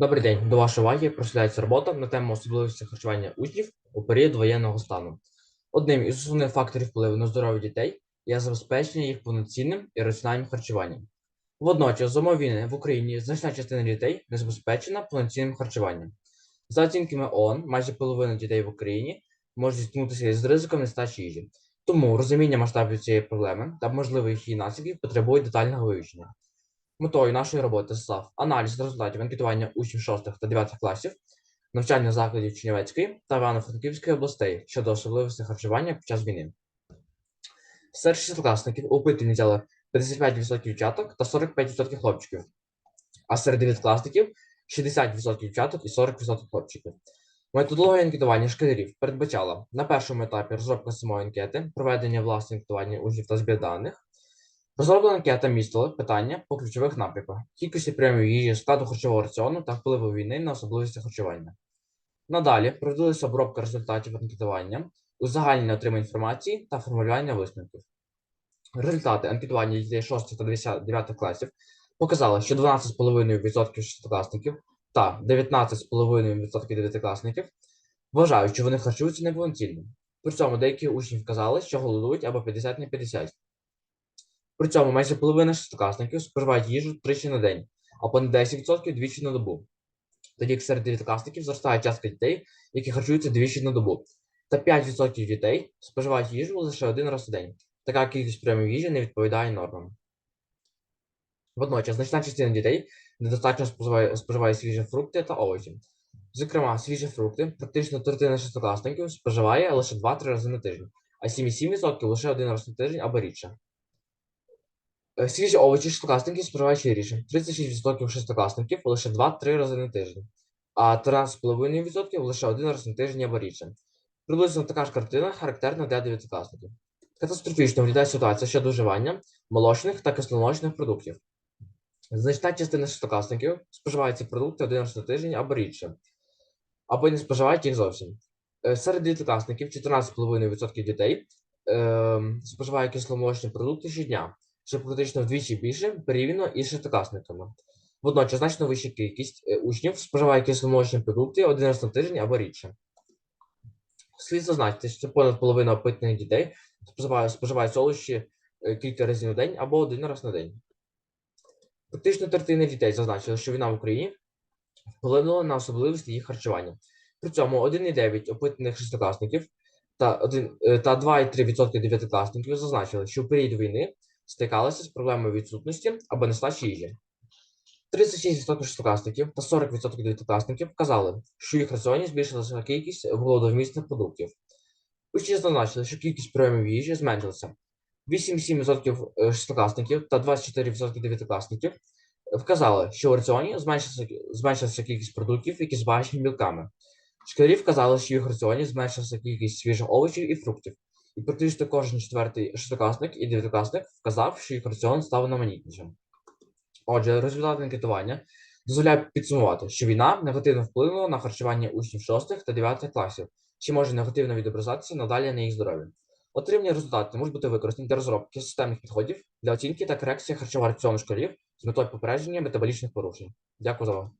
Добрий день. До вашої уваги представляється робота на тему особливості харчування учнів у період воєнного стану. Одним із основних факторів впливу на здоров'я дітей є забезпечення їх повноцінним і раціональним харчуванням. Водночас, умов війни в Україні значна частина дітей не забезпечена повноцінним харчуванням. За оцінками ООН, майже половина дітей в Україні можуть зіткнутися з ризиком нестачі їжі. Тому розуміння масштабів цієї проблеми та можливих її наслідків потребує детального вивчення. Метою нашої роботи став аналіз результатів анкетування учнів 6 та 9 класів навчальних закладів Чернівецької та Івано-Франківської областей щодо особливостей харчування під час війни. Серед шестикласників у опитуванні взяли 55% дівчаток та 45% хлопчиків, а серед дев'ятикласників 60% дівчаток і 40% хлопчиків. Методологія анкетування школярів передбачала на першому етапі розробка самої анкети, проведення власного анкетування учнів та збір даних, Розроблена анкета містила питання по ключових напрямках: кількості прийомів їжі, складу харчового раціону та впливу війни на особливості харчування. Надалі проводилася обробка результатів анкетування, узагальнення отримання інформації та формулювання висновків. Результати анкетування дітей 6 та 9 класів показали, що 12,5% шестикласників та 19,5% дев'ятикласників вважають, що вони харчуються неповноцінно. При цьому деякі учні вказали, що голодують або 50 на 50. При цьому майже половина шестикласників споживають їжу тричі на день, а понад 10% двічі на добу. Тоді як серед дев'ятикласників зростає частка дітей, які харчуються двічі на добу, та 5% дітей споживають їжу лише один раз у день. Така кількість прийомів їжі не відповідає нормам. Водночас, значна частина дітей недостатньо споживає, споживає свіжі фрукти та овочі. Зокрема, свіжі фрукти практично третина шестикласників споживає лише 2-3 рази на тиждень, а 7,7% лише один раз на тиждень або рідше. Е, Свіжі овочі шестикласники споживають щиріше. 36% шестикласників лише 2-3 рази на тиждень, а 13,5% лише один раз на тиждень або рідше. Приблизно така ж картина характерна для дев'ятикласників. Катастрофічно виглядає ситуація щодо вживання молочних та кисломолочних продуктів. Значна частина шестикласників споживають ці продукти один раз на тиждень або рідше, або не споживають їх зовсім. Е, Серед дев'ятикласників 14,5% дітей е, споживають кисломолочні продукти щодня що практично вдвічі більше порівняно із шестикласниками. Водночас значно вища кількість е, учнів споживає кисломолочні продукти один раз на тиждень або рідше. Слід зазначити, що понад половина опитаних дітей споживає, солодощі е, кілька разів на день або один раз на день. Практично третина дітей зазначили, що війна в Україні вплинула на особливості їх харчування. При цьому 1,9 опитаних шестикласників та, один- е, та 2,3% дев'ятикласників зазначили, що в період війни стикалися з проблемою відсутності або нестачі їжі. 36% шестикласників та 40% дев'ятикласників вказали, що в їх раціоні збільшилася кількість голодовмісних продуктів. Учні зазначили, що кількість прийомів їжі зменшилася. 8,7% е, шестикласників та 24% дев'ятикласників вказали, що в раціоні зменшилася, зменшилася кількість продуктів, які збагачені білками. Школярі вказали, що в їх раціоні зменшилася кількість свіжих овочів і фруктів. І практично кожен четвертий шестикласник і дев'ятикласник вказав, що їх раціон став одноманітнішим. Отже, результати анкетування дозволяють підсумувати, що війна негативно вплинула на харчування учнів 6 та 9 класів, що може негативно відобразитися надалі на їх здоров'ї. Отримані результати можуть бути використані для розробки системних підходів для оцінки та корекції харчового раціону школярів з метою попередження метаболічних порушень. Дякую за увагу.